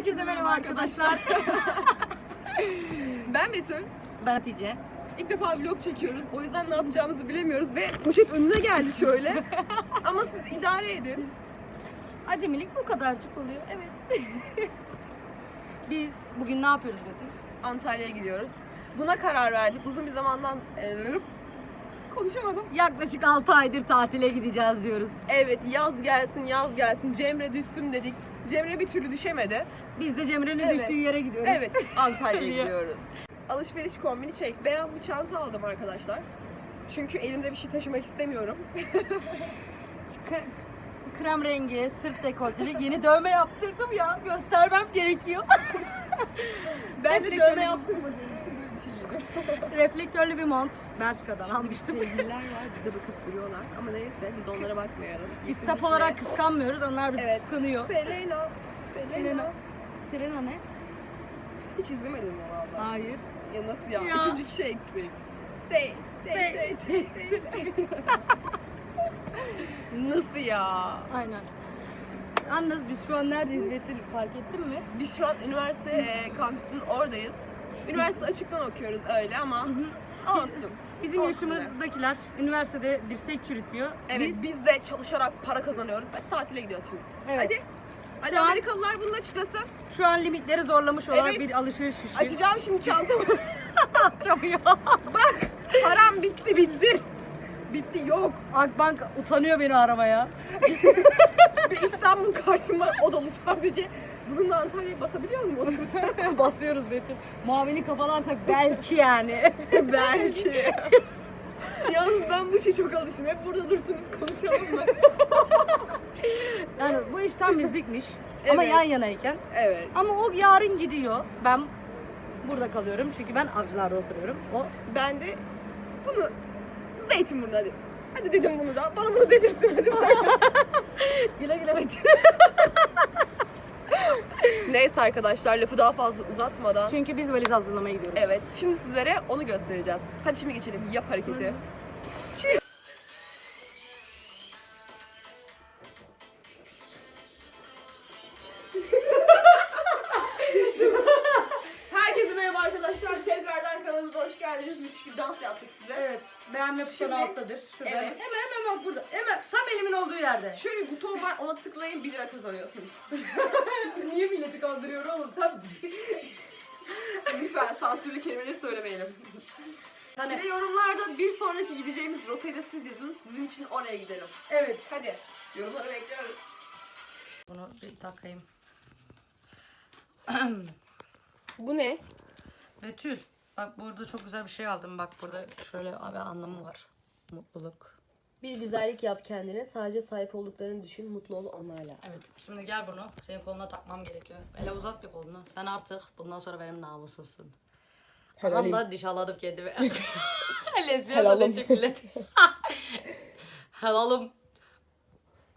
Herkese merhaba arkadaşlar. Ben Betül. Ben Hatice. İlk defa vlog çekiyoruz. O yüzden ne yapacağımızı bilemiyoruz ve poşet önüne geldi şöyle. Ama siz idare edin. Acemilik bu kadarcık oluyor. Evet. Biz bugün ne yapıyoruz Betül? Antalya'ya gidiyoruz. Buna karar verdik. Uzun bir zamandan Ee, konuşamadım. Yaklaşık 6 aydır tatile gideceğiz diyoruz. Evet yaz gelsin yaz gelsin Cemre düşsün dedik. Cemre bir türlü düşemedi. Biz de Cemre'nin Evet. düştüğü yere gidiyoruz. Evet Antalya'ya Antalya. gidiyoruz. Alışveriş kombini çek. Beyaz bir çanta aldım arkadaşlar. Çünkü elimde bir şey taşımak istemiyorum. K- krem rengi, sırt dekolteli yeni dövme yaptırdım ya. Göstermem gerekiyor. Ben de Reflektörlü- dövme yaptırmadığım için böyle bir şey giydim. Reflektörlü bir mont. Belçika'dan almıştım. Sevgililer var bize bakıp duruyorlar. Ama neyse biz onlara bakmayalım. Biz sap olarak kıskanmıyoruz. Onlar bizi Evet. kıskanıyor. Selena. Selena. Selena. Ne? Hiç izlemedin mi valla? Hayır. Ya nasıl ya? Ya. Üçüncü kişi eksik. Dey, dey, dey, dey, dey. Nasıl ya? Aynen. Yalnız biz şu an neredeyiz Betül fark ettin mi? Biz şu an üniversite e, kampüsünün oradayız. Üniversite açıktan okuyoruz öyle ama olsun. Bizim Olsun yaşımızdakiler üniversitede dirsek çürütüyor. Evet Biz, biz, de çalışarak para kazanıyoruz ve tatile gidiyoruz şimdi. Evet. Hadi. Hadi an- Amerikalılar bunu açıklasın. şu an limitleri zorlamış olarak Evet. bir alışveriş işi. Açacağım şimdi çantamı. Açamıyor. Bak param bitti bitti. Bitti yok. Akbank utanıyor beni aramaya. Bir İstanbul kartım var o dolu sadece. Bununla Antalya'ya basabiliyor mu otobüse? Basıyoruz Betül. Mavini kafalarsak belki yani. Belki. Yalnız ben bu işe çok alıştım. Hep burada dursun biz konuşalım mı? yani bu iş tam bizlikmiş. Ama Evet. yan yanayken. Evet. Ama o yarın gidiyor. Ben burada kalıyorum çünkü ben avcılarda oturuyorum. O Ben de bunu Zeytinburnu hadi. Hadi dedim bunu da. Bana bunu dedirttin hadi. güle güle Betül. Neyse arkadaşlar lafı daha fazla uzatmadan. Çünkü biz valiz hazırlamaya gidiyoruz. Evet şimdi sizlere onu göstereceğiz. Hadi şimdi geçelim. Yap hareketi. Herkese merhaba arkadaşlar. Tekrardan kanalımıza hoş geldiniz. Müthiş bir dans yaptık size. Evet. Beğenme butonu Şimdi- alttadır. Şurada. Evet. Hemen hemen bak burada. Hemen tam elimin olduğu yerde. Şöyle bir buton var ona tıklayın 1 lira kazanıyorsunuz. Sansürlü kelimeleri söylemeyelim. Bir hani de yorumlarda bir sonraki gideceğimiz rotayı da siz yazın. Sizin için oraya gidelim. evet. Hadi yorumları bekliyoruz. Bunu bir takayım. Bu ne? Betül. Bak burada çok güzel bir şey aldım. Bak burada şöyle abi anlamı var. Mutluluk. Bir güzellik yap kendine. Sadece sahip olduklarını düşün. Mutlu ol onlarla. Evet. Şimdi gel bunu. Senin koluna takmam gerekiyor. Hele uzat bir kolunu. Sen artık bundan sonra benim namusumsun. Tam da nişanladım kendimi. Lezbiyen Helalım. zannedecek millet. Helalım.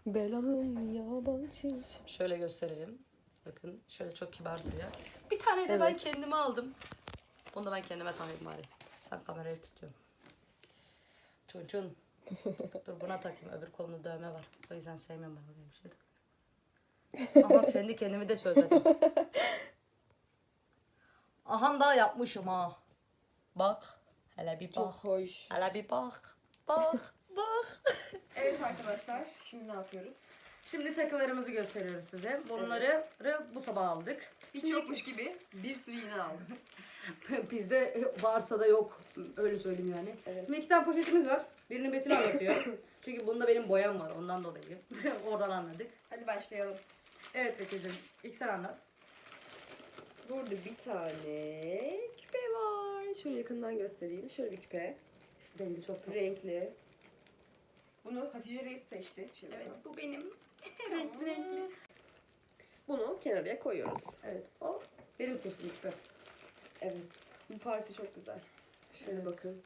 Belalım yabancı. Şöyle gösterelim. Bakın şöyle çok kibar duruyor. Bir tane de ben Evet. kendime aldım. Bunu da ben kendime takayım bari. Sen kamerayı tutuyorsun. Çun çun. Dur buna takayım. Öbür kolumda dövme var. O yüzden sevmiyorum ben böyle bir şey. Ama kendi kendimi de sözledim. Aha da yapmışım ha. Bak. Hele bir bak. Çok hoş. Hele bir bak. Bak. Bak. Evet arkadaşlar şimdi ne yapıyoruz? Şimdi takılarımızı gösteriyoruz size. Bunları bu sabah aldık. Hiç yokmuş gibi bir sürü iğne aldım. Bizde varsa da yok. Öyle söyleyeyim yani. Evet. Şimdi iki tane poşetimiz var. Birini Betül anlatıyor. Çünkü bunda benim boyam var ondan dolayı. Oradan anladık. Hadi başlayalım. Evet Betül'cüm ilk sen anlat. Burada bir tane küpe var. Şöyle yakından göstereyim. Şöyle bir küpe. Rengi çok tatlı. Renkli. Bunu Hatice Reis seçti. Şimdi Evet bu benim. renkli renkli. Bunu kenarıya koyuyoruz. Evet o benim seçtiğim küpe. Evet. Bu parça çok güzel. Şöyle Evet. bakın.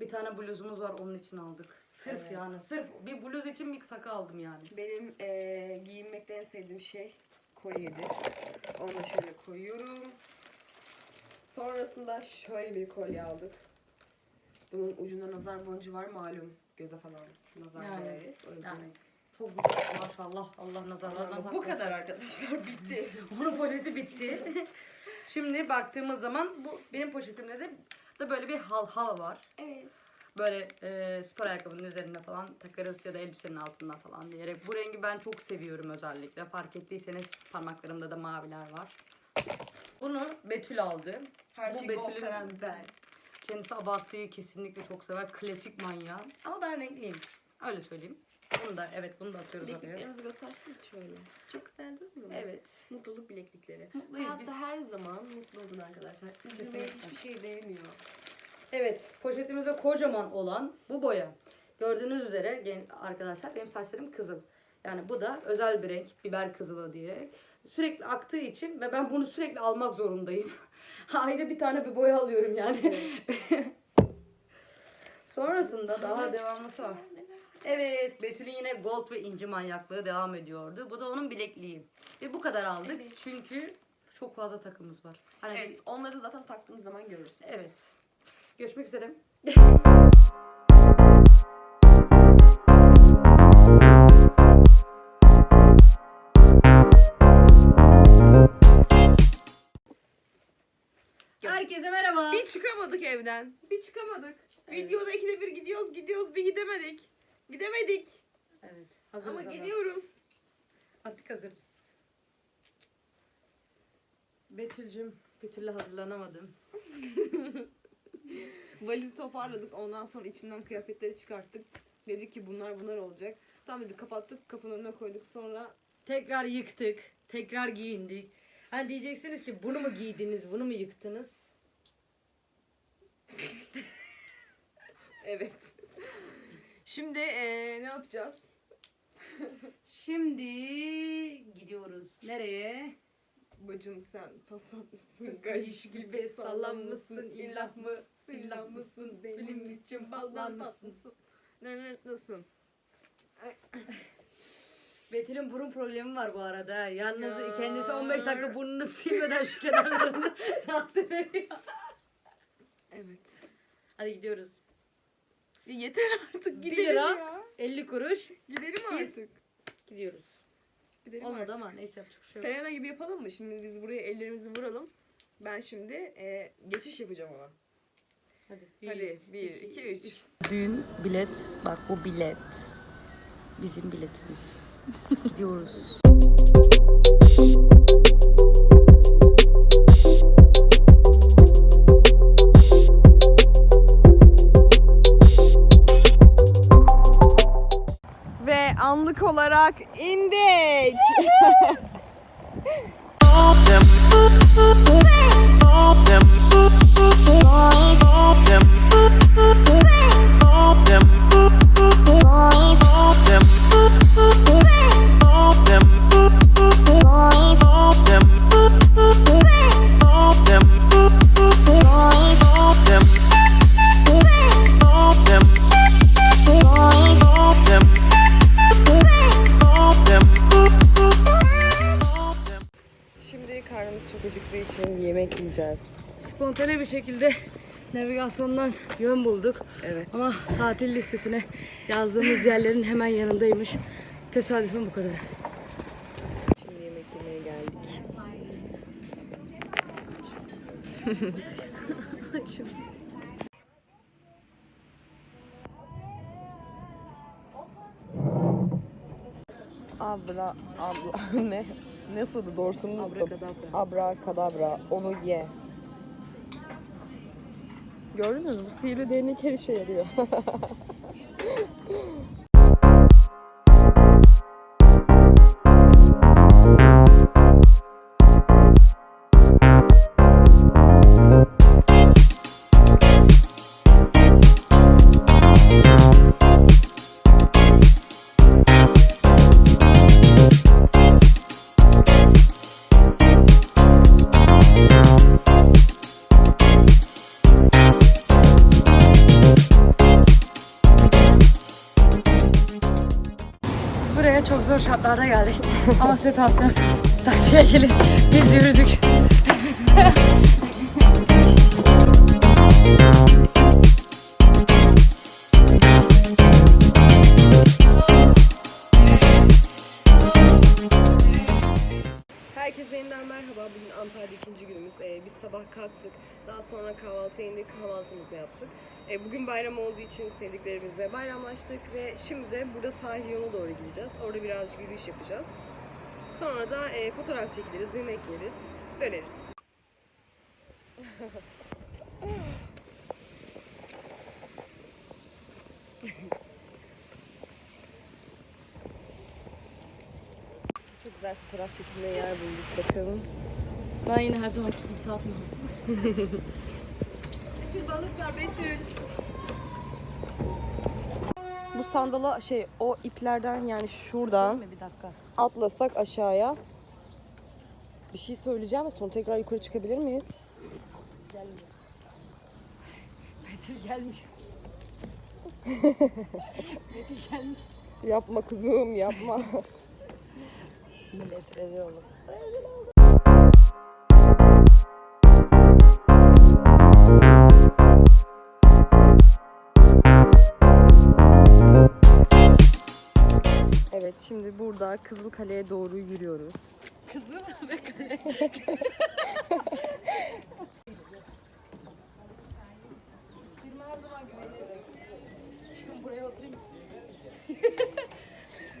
Bir tane bluzumuz var onun için aldık. Sırf Evet. yani sırf bir bluz için bir takı aldım yani. Benim eee giyinmekte en sevdiğim şey kolyedir. Onu da şöyle koyuyorum. Sonrasında şöyle bir kolye aldık. Bunun ucunda nazar boncuğu var malum. Göze falan nazar Yani, değeriz. O yüzden yani. Çok güzel maşallah. Allah nazarlardan Bu kadar arkadaşlar bitti. Onun poşeti bitti. Şimdi baktığımız zaman bu benim poşetimde de, de böyle bir hal hal var. Evet. Böyle e, spor ayakkabının üzerinde falan takarız ya da elbisenin altından falan diyerek. Bu rengi ben çok seviyorum özellikle. Fark ettiyseniz parmaklarımda da maviler var. Bunu Betül aldı. Her Bu bol Betül'ün- ben. Kendisi abartıyı kesinlikle çok sever. Klasik manyağı. Ama ben renkliyim. Öyle söyleyeyim. Bunu da evet bunu da atıyoruz. Bilekliklerimizi gösterseniz şöyle. Çok güzel durmuyor mu? Evet. Mutluluk bileklikleri. Mutluyuz Hayatta biz. her zaman mutlu olun arkadaşlar. Üzülmeye hiçbir şey değmiyor. Evet, poşetimizde kocaman olan bu boya. Gördüğünüz üzere arkadaşlar benim saçlarım kızıl. Yani bu da özel bir renk, biber kızılı diye. Sürekli aktığı için ve ben bunu sürekli almak zorundayım. Ayda bir tane bir boya alıyorum yani. Sonrasında daha devamlısı var. Evet, Betül'ün yine gold ve inci manyaklığı devam ediyordu. Bu da onun bilekliği. Ve bu kadar aldık Evet. çünkü çok fazla takımız var. Hani Evet, onları zaten taktığımız zaman görürsünüz. Evet. Görüşmek üzere. Herkese merhaba. Bir çıkamadık evden. Bir çıkamadık. Videoda ikide bir gidiyoruz, gidiyoruz, bir gidemedik. Gidemedik. Evet. Hazırız Ama ama. gidiyoruz. Artık hazırız. Betül'cüm, Betül'le hazırlanamadım. Valizi toparladık. Ondan sonra içinden kıyafetleri çıkarttık. Dedik ki bunlar bunlar olacak. Tamam dedik kapattık. Kapının önüne koyduk. Sonra Tekrar yıktık. Tekrar giyindik. Hani diyeceksiniz ki bunu mu giydiniz, bunu mu yıktınız? evet. Şimdi eee, ne yapacağız? Şimdi gidiyoruz. Nereye? Bacım sen paslanmışsın. Kayış gibi sallanmışsın. İllah mı, sillah mısın? Benim için ballanmışsın. Nasılsın? Betül'ün burun problemi var bu arada. Yalnız Ya. kendisi 15 dakika burnunu silmeden şu kenarlarını rahat edemiyor. Evet. Hadi gidiyoruz. Ya yeter artık Bir gidelim lira. ya. 50 kuruş. Gidelim Biz- artık. Gidiyoruz. Gidelim Olmadı artık. ama neyse yapacak bir şey yok. Selena gibi yapalım mı? Şimdi biz buraya ellerimizi vuralım. Ben şimdi e, geçiş yapacağım ona. Hadi. Hadi 1, 2, 3. Düğün bilet. Bak bu bilet. Bizim biletimiz. Gidiyoruz. Ve anlık olarak indik. Şimdi navigasyondan yön bulduk. Evet. Ama tatil listesine yazdığımız yerlerin hemen yanındaymış. Tesadüfen bu kadar. Şimdi yemek yemeye geldik. Açım. Abra, abla, ne? Nasıldı doğrusunu unuttum. Abrakadabra. Abra kadabra, onu ye. Gördünüz mü? Bu sihirli değnek her işe yarıyor. çok zor şartlarda geldik. Ama size tavsiyem siz taksiye gelin. Biz yürüdük. kalktık. Daha sonra kahvaltıya indik, kahvaltımızı yaptık. Ee, bugün bayram olduğu için sevdiklerimizle bayramlaştık ve şimdi de burada sahil yoluna doğru gideceğiz. Orada birazcık yürüyüş yapacağız. Sonra da e, fotoğraf çekiliriz, yemek yeriz, döneriz. Çok güzel fotoğraf çekilmeye yer bulduk. Bakalım. Ben yine her zamanki gibi tatlı. Betül balık var Betül. Bu sandala şey o iplerden yani şuradan Bir dakika. atlasak aşağıya. Bir şey söyleyeceğim ve sonra tekrar yukarı çıkabilir miyiz? Gelmiyor. Betül gelmiyor. Betül gelmiyor. Yapma kızım yapma. Millet rezil olur. evet şimdi burada Kızılkale'ye doğru yürüyoruz. Kızım ve kale. Sirme her zaman güvenirim. Şimdi buraya oturayım.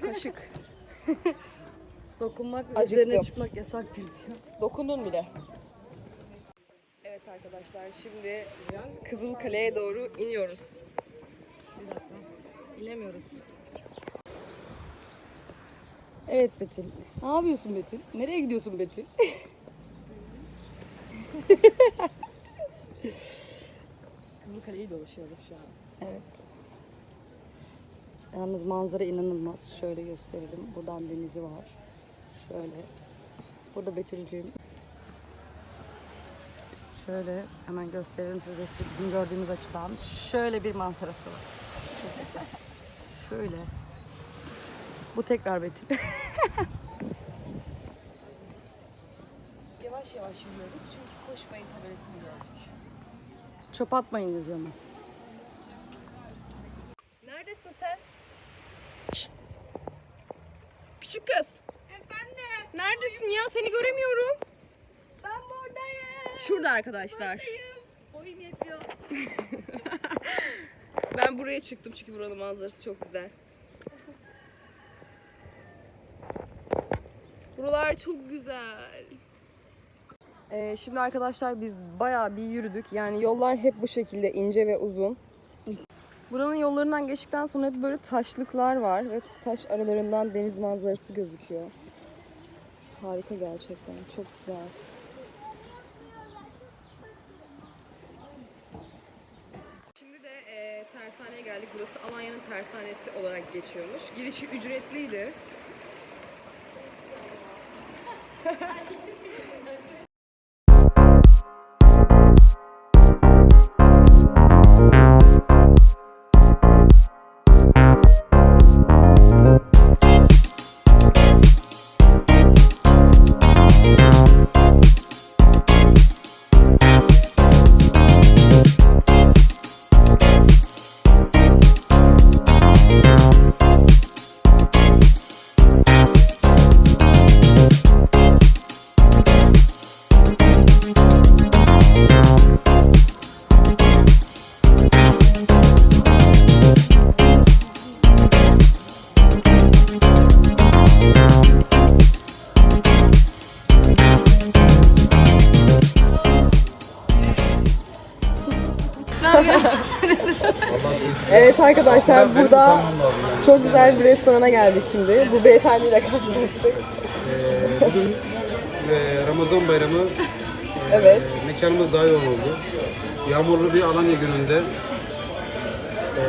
Kaşık. Dokunmak ve Acıktım. üzerine çıkmak yasaktır diyor. Dokundun bile. Evet arkadaşlar şimdi Kızılkale'ye doğru iniyoruz. Bir dakika. İnemiyoruz. Evet Betül. Ne yapıyorsun Betül? Nereye gidiyorsun Betül? Kızılkale'yi dolaşıyoruz şu an. Evet. Yalnız manzara inanılmaz. Şöyle gösterelim. Buradan denizi var. Şöyle. Burada Betül'cüğüm. Şöyle hemen gösterelim size bizim gördüğümüz açıdan. Şöyle bir manzarası var. Şöyle. Bu tekrar Betül. Yavaş yavaş yürüyoruz çünkü koşmayın tabelasını gördük. Çöp atmayın yazıyor. Neredesin sen? Şşt! Küçük kız. Efendim. Neredesin ya? Seni göremiyorum. Ben buradayım. Şurada arkadaşlar. Boyum yetmiyor. Ben buraya çıktım çünkü buranın manzarası çok güzel. Buralar çok güzel. Ee, şimdi arkadaşlar biz bayağı bir yürüdük. Yani yollar hep bu şekilde ince ve uzun. Buranın yollarından geçtikten sonra hep böyle taşlıklar var ve taş aralarından deniz manzarası gözüküyor. Harika gerçekten. Çok güzel. Şimdi de e, tersaneye geldik. Burası Alanya'nın tersanesi olarak geçiyormuş. Girişi ücretliydi. Thank you. Evet arkadaşlar burada çok güzel bir restorana geldik şimdi. Bu beyefendiyle karşılaştık. Ee, bugün e, Ramazan bayramı e, Evet. mekanımız daha yoğun oldu. Yağmurlu bir Alanya gününde e,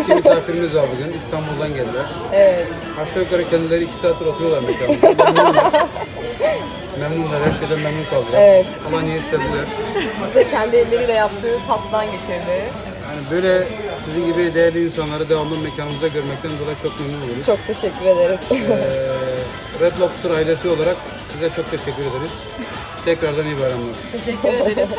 iki misafirimiz var bugün. İstanbul'dan geldiler. Evet. Aşağı yukarı kendileri iki saattir oturuyorlar mekanımızda. Memnunlar. Memnunlar, her şeyden memnun kaldılar. Evet. Alanya'yı sevdiler. Bize kendi elleriyle yaptığı tatlıdan getirdi. Yani böyle sizin gibi değerli insanları devamlı mekanımızda görmekten dolayı çok memnun oluruz. Çok teşekkür ederiz. Ee, Red Lobster ailesi olarak size çok teşekkür ederiz. Tekrardan iyi bayramlar. Teşekkür ederiz.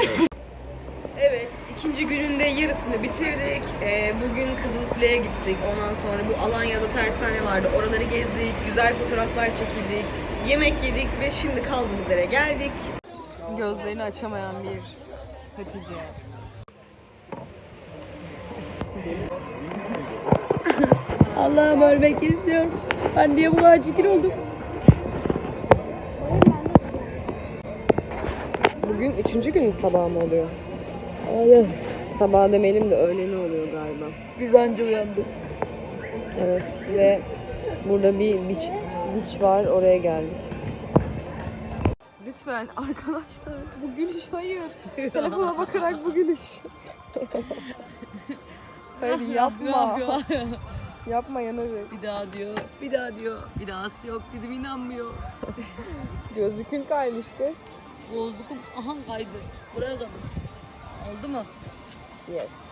Evet, ikinci gününde yarısını bitirdik. Ee, bugün Kızılkule'ye gittik. Ondan sonra bu Alanya'da tersane vardı. Oraları gezdik, güzel fotoğraflar çekildik. Yemek yedik ve şimdi kaldığımız yere geldik. Gözlerini açamayan bir Hatice. Allah'ım ölmek istiyorum. Ben niye bu kadar çirkin oldum? Bugün üçüncü günün sabahı mı oluyor? Hayır. Sabah demeyelim de öğleni oluyor galiba. Biz anca uyandık. Evet ve burada bir beach, beach var oraya geldik. Lütfen arkadaşlar bu gülüş hayır. Telefona bakarak bu gülüş. hayır yapma. Yapma yanarız. Bir daha diyor, bir daha diyor. Bir dahası yok dedim inanmıyor. Gözlükün kaymış kız. Boğazlıkum aha kaydı. Buraya kadar. Oldu mu? Yes.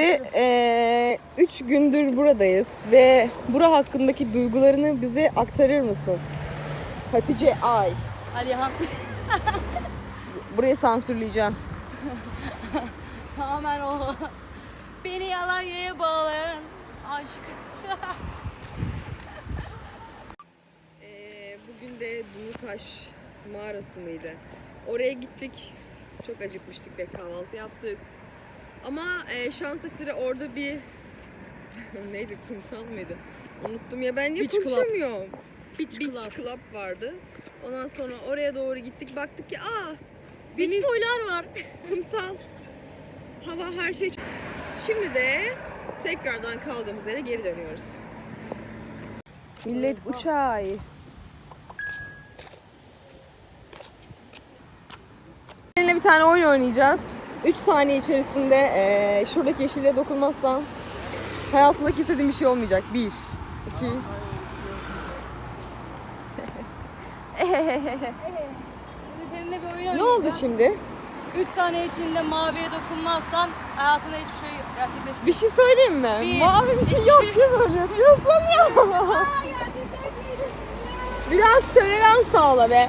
Şimdi eee, üç gündür buradayız ve bura hakkındaki duygularını bize aktarır mısın? Hatice Ay. Alihan Burayı sansürleyeceğim. tamamen o. Beni yalan yere bağlayan aşk. Ee, bugün de Dumutaş mağarası mıydı? Oraya gittik. Çok acıkmıştık ve kahvaltı yaptık. Ama e, şans eseri orada bir neydi kumsal mıydı? Unuttum ya ben niye Beach club. konuşamıyorum? Beach Beach Club. Club vardı. Ondan sonra oraya doğru gittik. Baktık ki aa Beach deniz, boylar var. kumsal, hava her şey. Şimdi de tekrardan kaldığımız yere geri dönüyoruz. Millet uçay. Seninle bir tane oyun oynayacağız. 3 saniye içerisinde eee, şuradaki yeşile dokunmazsan hayatındaki istediğin bir şey olmayacak. 1 2 Seninle bir oyun Ne oynayacağım. oldu şimdi? 3 saniye içinde maviye dokunmazsan hayatında hiçbir şey gerçekleşmeyecek. Bir şey söyleyeyim mi? Bir, Mavi bir şey yok ki böyle yapıyorsun ya. Biraz tolerans sağla be.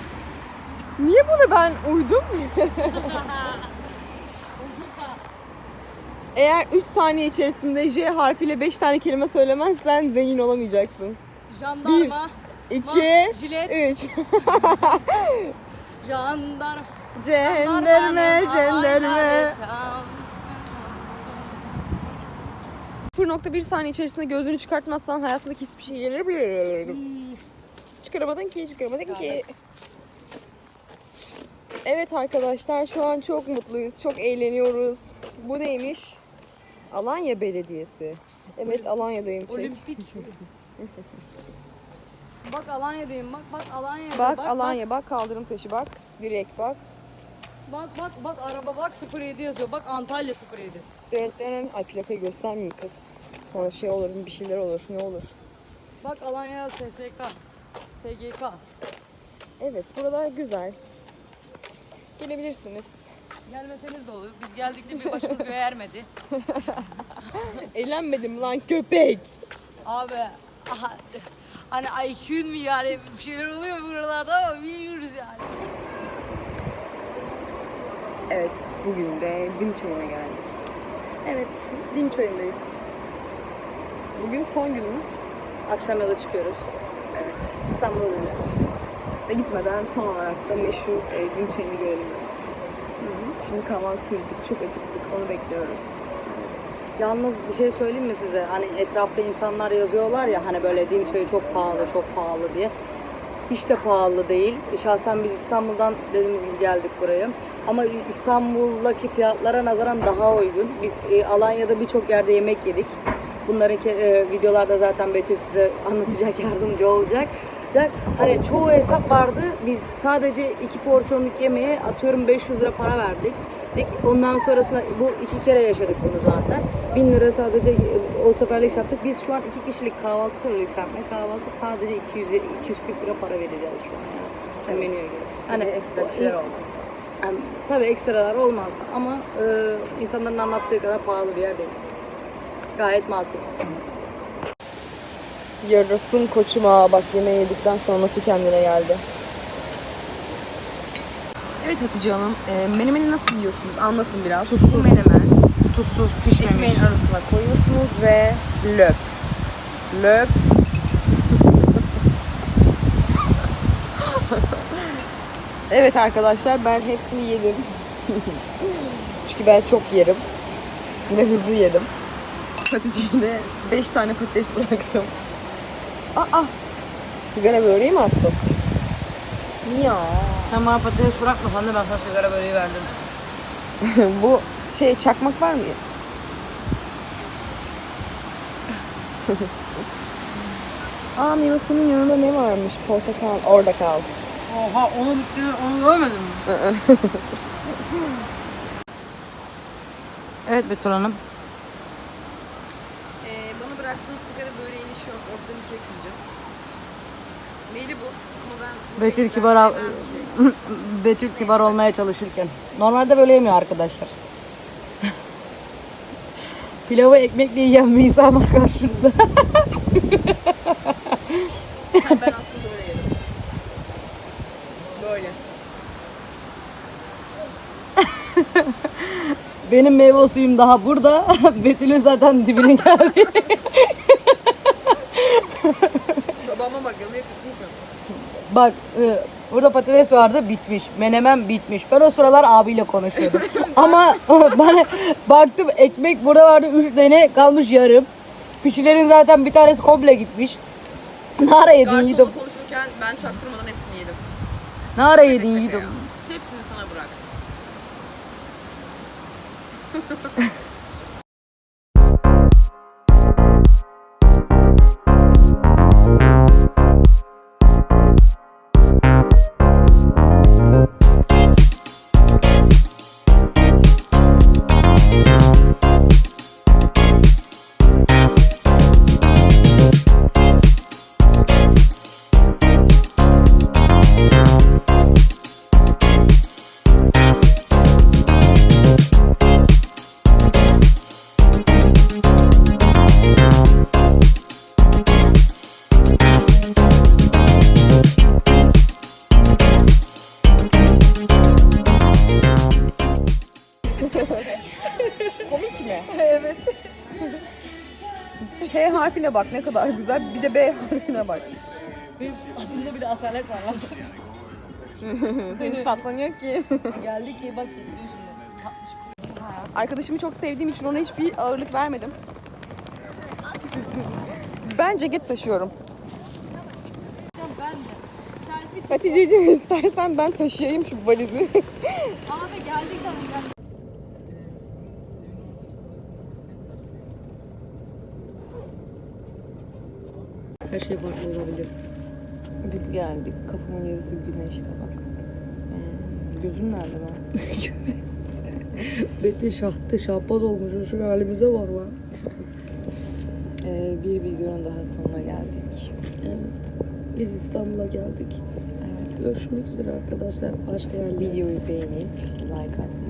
Niye bunu ben uydum? Eğer 3 saniye içerisinde J harfiyle 5 tane kelime söylemezsen zengin olamayacaksın. Jandarma, 2, jilet. 3. jandarma. Cenderme, cenderme. Çam. 0.1 saniye içerisinde gözünü çıkartmazsan hayatındaki hiçbir şey gelir. Çıkaramadın ki, çıkaramadın ki. Evet arkadaşlar şu an çok mutluyuz, çok eğleniyoruz. Bu neymiş? Alanya Belediyesi. Evet Alanya'dayım çek. Olimpik. bak Alanya'dayım bak bak Alanya'da. Bak, Alanya bak kaldırım taşı bak. Direkt bak. Bak bak bak araba bak 07 yazıyor. Bak Antalya 07. Dön, dön. Ay plakayı göstermeyeyim kız. Sonra şey olur bir şeyler olur ne olur. Bak Alanya SSK. SGK. Evet buralar güzel. Gelebilirsiniz. Gelmeseniz de olur. Biz geldik de bir başımız göğe ermedi. Eğlenmedim lan köpek. Abi aha, hani IQ'un mu yani bir şeyler oluyor buralarda ama bilmiyoruz yani. Evet, bugün de Dimçay'a geldik. Evet, Dimçay'ındayız. Bugün son günümüz. Akşam yola çıkıyoruz. Evet. İstanbul'a dönüyoruz. Ve gitmeden son olarak da meşhur e, Dimçay'ını görelim. Şimdi kahvaltı yedik, çok acıktık, onu bekliyoruz. Yalnız bir şey söyleyeyim mi size? Hani etrafta insanlar yazıyorlar ya hani böyle Dimçayı çok pahalı, çok pahalı diye. Hiç de pahalı değil. Şahsen biz İstanbul'dan dediğimiz gibi geldik buraya. Ama İstanbul'daki fiyatlara nazaran daha uygun. Biz e, Alanya'da birçok yerde yemek yedik. Bunların e, videolarda zaten Betül size anlatacak, yardımcı olacak. Ya, Hani çoğu hesap vardı. Biz sadece iki porsiyonluk yemeğe atıyorum 500 lira para verdik. Dik- Ondan sonrasında bu iki kere yaşadık bunu zaten. 1000 lira sadece e, o seferlik yaptık. Biz şu an iki kişilik kahvaltı söyledik serpme kahvaltı sadece 200 lira- 240 lira para vereceğiz şu an yani. Menüye göre. Hani ekstra bir o- şeyler olmaz. yani, tabii ekstralar olmaz ama e, insanların anlattığı kadar pahalı bir yer değil. Gayet makul. Yarasın koçuma bak yemeği yedikten sonra nasıl kendine geldi. Evet Hatice Hanım, e, menemeni nasıl yiyorsunuz? Anlatın biraz. Tuzsuz. menemen. Tuzsuz Ekmeğin arasına koyuyorsunuz ve löp. Löp. evet arkadaşlar ben hepsini yedim. Çünkü ben çok yerim. Ve hızlı yedim. Hatice'ye de 5 tane patates bıraktım. Aa! Sigara böreği mi attım? Ya. Sen bana patates bırakmasan da ben sana sigara böreği verdim. Bu şey çakmak var mı? Aa meyvasının yanında ne varmış? Portakal. Orada kal. Oha onu bitti, onu görmedin mi? evet Betül Hanım. Ee, bana bıraktığın sigara böreğini şu an ortadan ikiye kıracağım. Neyli bu? Ama ben bu Betül kibar al- şey. Betül kibar olmaya çalışırken. Normalde böyle yemiyor arkadaşlar. Pilavı ekmekle yiyen insan var karşımda. Ha, ben aslında böyle yerim. Böyle. Benim meyve suyum daha burada. Betül'ün zaten dibine geldi. Bak e, burada patates vardı bitmiş. Menemen bitmiş. Ben o sıralar abiyle konuşuyordum. Ama bana baktım ekmek burada vardı 3 tane kalmış yarım. Pişilerin zaten bir tanesi komple gitmiş. Ne ara yedin Garsonla yiğidim? konuşurken ben çaktırmadan hepsini yedim. Ne ara yedin Şaka yiğidim? ya. Hepsini sana bırak. harfine bak ne kadar güzel. Bir de B harfine bak. Benim adımda bir de asalet var lan. Seni patlanıyor ki. Geldi ki bak getiriyor şimdi. Arkadaşımı çok sevdiğim için ona hiçbir ağırlık vermedim. Ben ceket taşıyorum. Hatice'ciğim istersen ben taşıyayım şu valizi. Abi geldik tamam. Şey farklı olabilir. Biz geldik. Kafamın yarısı güneşte bak. Hmm, Gözüm nerede lan? Betül şahtı şahbaz olmuş. Şu halimize bak lan. Ee, bir videonun daha sonuna geldik. Evet. Biz İstanbul'a geldik. Evet. Görüşmek üzere arkadaşlar. Başka yerlerde. Videoyu beğenip like atmayı